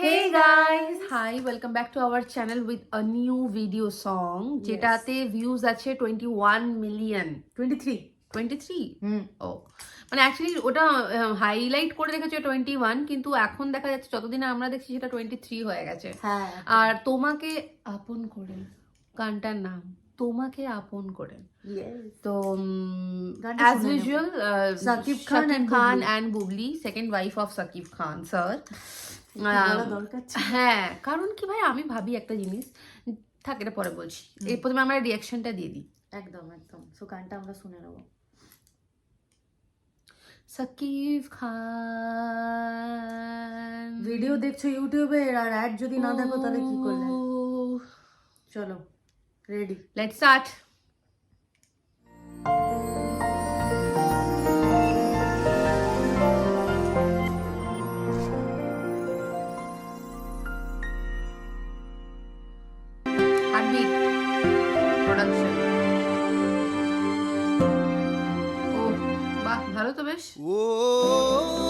Hey guys! Hi, welcome back to our channel with a new video song. যেটাতে views আছে twenty one million twenty three twenty three হুম ও মানে actually ওটা highlight করে রেখেছে twenty one কিন্তু এখন দেখা যাচ্ছে যতদিনে আমরা দেখছি সেটা টোয়েন্টি থ্রি হয়ে গেছে। হ্যাঁ। আর তোমাকে আপন করে গানটার নাম তোমাকে আপন করে yes. তো গানটা অ্যাজ শুনে নেব। Usual Shakib Khan and Khan Bubly. And Bubly second wife of Shakib Khan sir বলা দরকার ছিল। হ্যাঁ কারণ কি ভাই আমি ভাবি একটা জিনিস। থাক এটা পরে বলছি। এই প্রথমে আমরা রিয়াকশনটা দিয়ে দিই। একদম একদম। সো গানটা আমরা শুনে নেব। সাকিব খান। ভিডিও দেখছ ইউটিউবে আর অ্যাড যদি না দেখো তাহলে কি করলে. চলো ready let's start Heartbeat production. ও বাহ ভালো তো বেশ দুবাই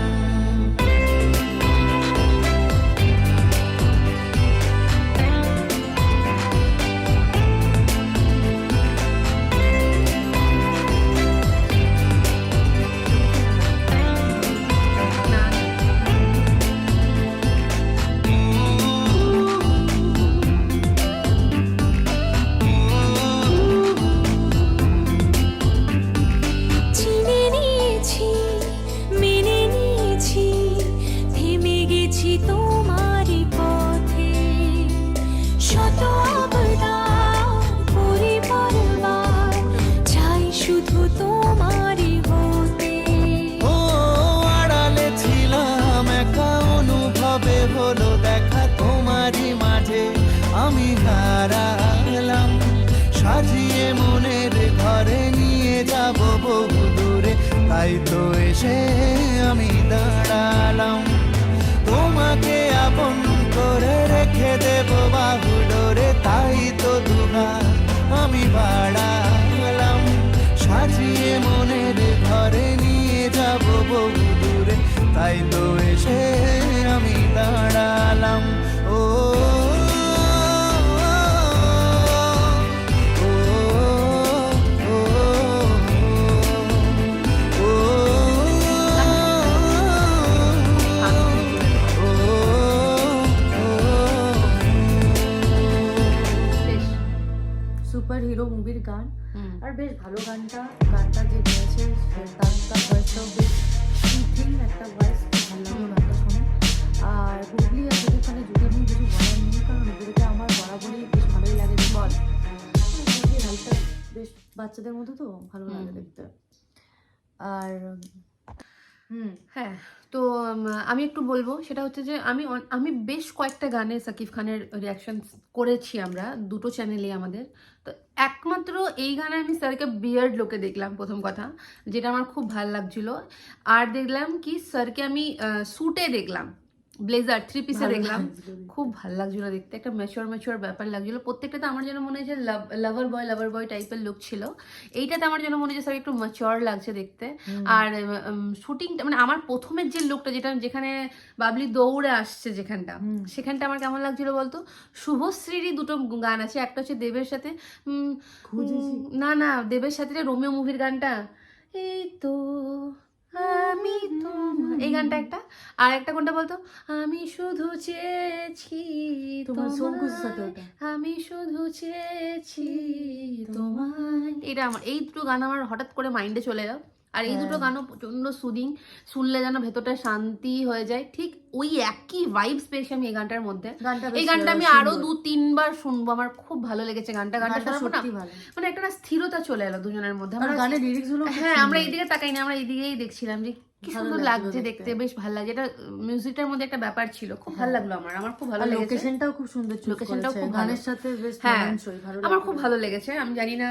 হলো দেখা তোমারই মাঝে। আমি হারালাম সাজিয়ে মনের ঘরে নিয়ে যাব বহু দূরে। তাই তো এসে আমি দাঁড়ালাম। তোমাকে আপন করে রেখে দেব বাহু ডোরে। তাই তো দুহা আমি বাড়ালাম, সাজিয়ে মনের ঘরে নিয়ে যাব বহু দূরে। তাই তো আর বেশ ভালো গানটা গানটা যে গেয়েছে সে গানটা ভয়েসটাও বেশ সুইথিং একটা ভয়েস ভালো লাগল গানটা শুনে। আর হুগলি আর যদি ওখানে যদি দিন কিছু বলার নেই কারণ হুগলিতে আমার বরাবরই বেশ ভালোই লাগে যে বল হালটা বেশ বাচ্চাদের মতো তো ভালো লাগে দেখতে। আর হ্যাঁ তো আমি একটু বলব, সেটা হচ্ছে যে আমি আমি বেশ কয়েকটা গানে সাকিব খানের রিয়াকশন করেছি আমরা, দুটো চ্যানেলে আমাদের। তো, একমাত্র এই গানে আমি স্যারকে বিয়ার্ড লোকে দেখলাম, প্রথম কথা, যেটা আমার খুব ভালো লাগছিল। আর দেখলাম কি স্যারকে আমি স্যুটে দেখলাম। ব্লেজার থ্রি পিসে দেখলাম। খুব ভালো লাগছিল দেখতে। একটা ম্যাচিওর ম্যাচিওর ব্যাপার লাগছিল। প্রত্যেকটাতে আমার যেন মনে হয়েছে লাভার বয় লাভার বয় টাইপের লুক ছিল। এইটাতে আমার যেন মনে হচ্ছে স্যার একটু ম্যাচিওর লাগছে দেখতে। আর শুটিংটা মানে আমার প্রথমের যে লুকটা যেটা যেখানে বাবলি দৌড়ে আসছে যেখানটা সেখানটা আমার কেমন লাগছিল বলতো? শুভশ্রীরই দুটো গান আছে একটা হচ্ছে দেবের সাথে। না না দেবের সাথে যে রোমিও মুভির গানটা এই তো আমি তোমার এই গানটা একটা। আর একটা কোনটা বলতো? আমি শুধু চেয়েছি তোমার আমি শুধু চেয়েছি তোমার এটা আমার। এই দুটো গান আমার হঠাৎ করে মাইন্ডে চলে এলো। আর এই দুটো হ্যাঁ। গানও প্রচণ্ড সুদিং শুনলে যেন ভেতরটা শান্তি হয়ে যায়। ঠিক ওই একই ভাইবস পেয়েছি আমি এই গানটার মধ্যে। এই গানটা আমি আরও দু তিনবার শুনব। আমার খুব ভালো লেগেছে গানটা। গানটা শুনব না? সত্যি মানে একটা স্থিরতা চলে এলো দুজনের মধ্যে। আর আমরা গানের লিরিক্স হ্যাঁ আমরা এইদিকে তাকাই না আমরা এইদিকেই দেখছিলাম যে কি সুন্দর লাগছে দেখতে। বেশ ভালো লাগে। এটা মিউজিকটার মধ্যে একটা ব্যাপার ছিল। খুব ভালো হ্যাঁ। লাগল আমার আমার খুব ভালো লেগেছে। লোকেশনটাও খুব সুন্দর লোকেশনটাও খুব গানের সাথে বেশ হ্যাঁ, মানানসই ভালো আমার খুব ভালো লেগেছে। আমি জানি না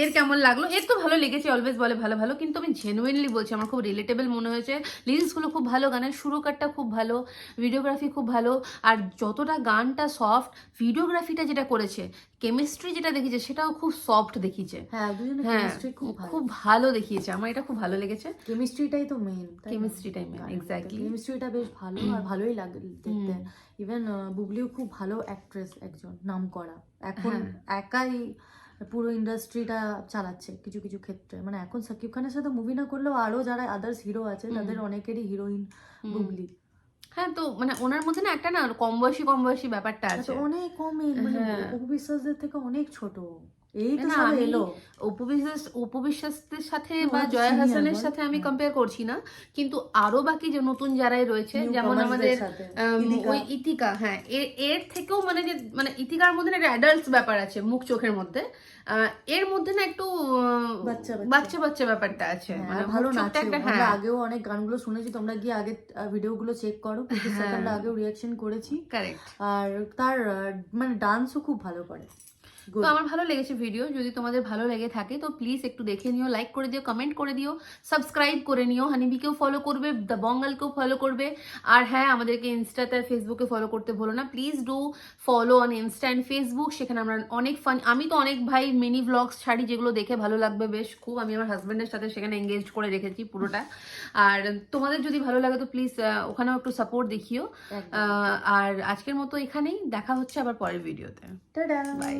এর কেমন লাগল। এর তো ভালো লেগেছে অলওয়েজ বলে ভালো ভালো। কিন্তু আমি জেনুইনলি বলছি আমার খুব রিলেটেবল মনে হয়েছে। লিরিক্সগুলো খুব ভালো গানের সুরকারটা খুব ভালো ভিডিওগ্রাফি খুব ভালো। আর যতটা গানটা সফট ভিডিওগ্রাফিটা যেটা করেছে কেমিস্ট্রি যেটা দেখিয়েছে সেটাও খুব সফট দেখিয়েছে। হ্যাঁ হ্যাঁ খুব ভালো। দেখিয়েছে। আমার এটা খুব ভালো লেগেছে। কেমিস্ট্রিটাই তো মেইন Chemistry-টাই main, exactly. কেমিস্ট্রিটা বেশ ভালো আর ভালোই লাগে দেখতে। ইভেন বুবলিও খুব ভালো অ্যাক্ট্রেস একজন নাম করা এখন হ্যাঁ। একাই পুরো ইন্ডাস্ট্রিটা চালাচ্ছে কিছু কিছু ক্ষেত্রে। মানে এখন সাকিব খানের সাথে মুভি না করলেও আরও যারা আদার্স হিরো আছে তাদের অনেকেরই হিরোইন বুবলি। হ্যাঁ তো মানে ওনার মধ্যে না একটা না কম বয়সী কম বয়সী ব্যাপারটা আছে অনেক কম মানে হ্যাঁ। বিশ্বাসদের থেকে অনেক ছোট এই তো সবে এলো উপবিশ্বাস উপবিশ্বাসের সাথে বা তো জয়া হাসানের সাথে আমি হ্যাঁ। কম্পেয়ার করছি না কিন্তু আরও বাকি যে নতুন যারাই রয়েছে যেমন আমাদের ইতিকা। ওই ইতিকা হ্যাঁ এর থেকেও মানে যে মানে ইতিকার মধ্যে না একটা অ্যাডাল্টস ব্যাপার আছে মুখ চোখের মধ্যে এর মধ্যে না একটু বাচ্চা বাচ্চা। ব্যাপারটা আছে হ্যাঁ, মানে ভালো নাচে আমরা হ্যাঁ আগেও অনেক গানগুলো শুনেছি তোমরা গিয়ে আগে ভিডিওগুলো চেক করো হ্যাঁ। সেকেন্ড আগেও রিয়াকশন করেছি কারেক্ট আর তার মানে ডান্সও খুব ভালো করে. তো আমার ভালো লেগেছে ভিডিও যদি তোমাদের ভালো লেগে থাকে তো প্লিজ একটু দেখে নিও লাইক করে দিও কমেন্ট করে দিও সাবস্ক্রাইব করে নিও। হানিবিকেও ফলো করবে দ্য বঙ্গালকেও ফলো করবে। আর হ্যাঁ আমাদেরকে ইনস্টাতে আর ফেসবুকে ফলো করতে ভুলো না। Please do follow on insta and Facebook সেখানে আমরা অনেক ফান আমি তো অনেক ভাই মিনি ব্লগস ছাড়ি যেগুলো দেখে ভালো লাগবে বেশ খুব। আমি আমার হাজব্যান্ডের সাথে সেখানে এঙ্গেজ করে রেখেছি পুরোটা। আর তোমাদের যদি ভালো লাগে তো প্লিজ ওখানেও একটু সাপোর্ট দেখিও। আর আজকের মতো এখানেই দেখা হচ্ছে আবার পরের ভিডিওতে বাই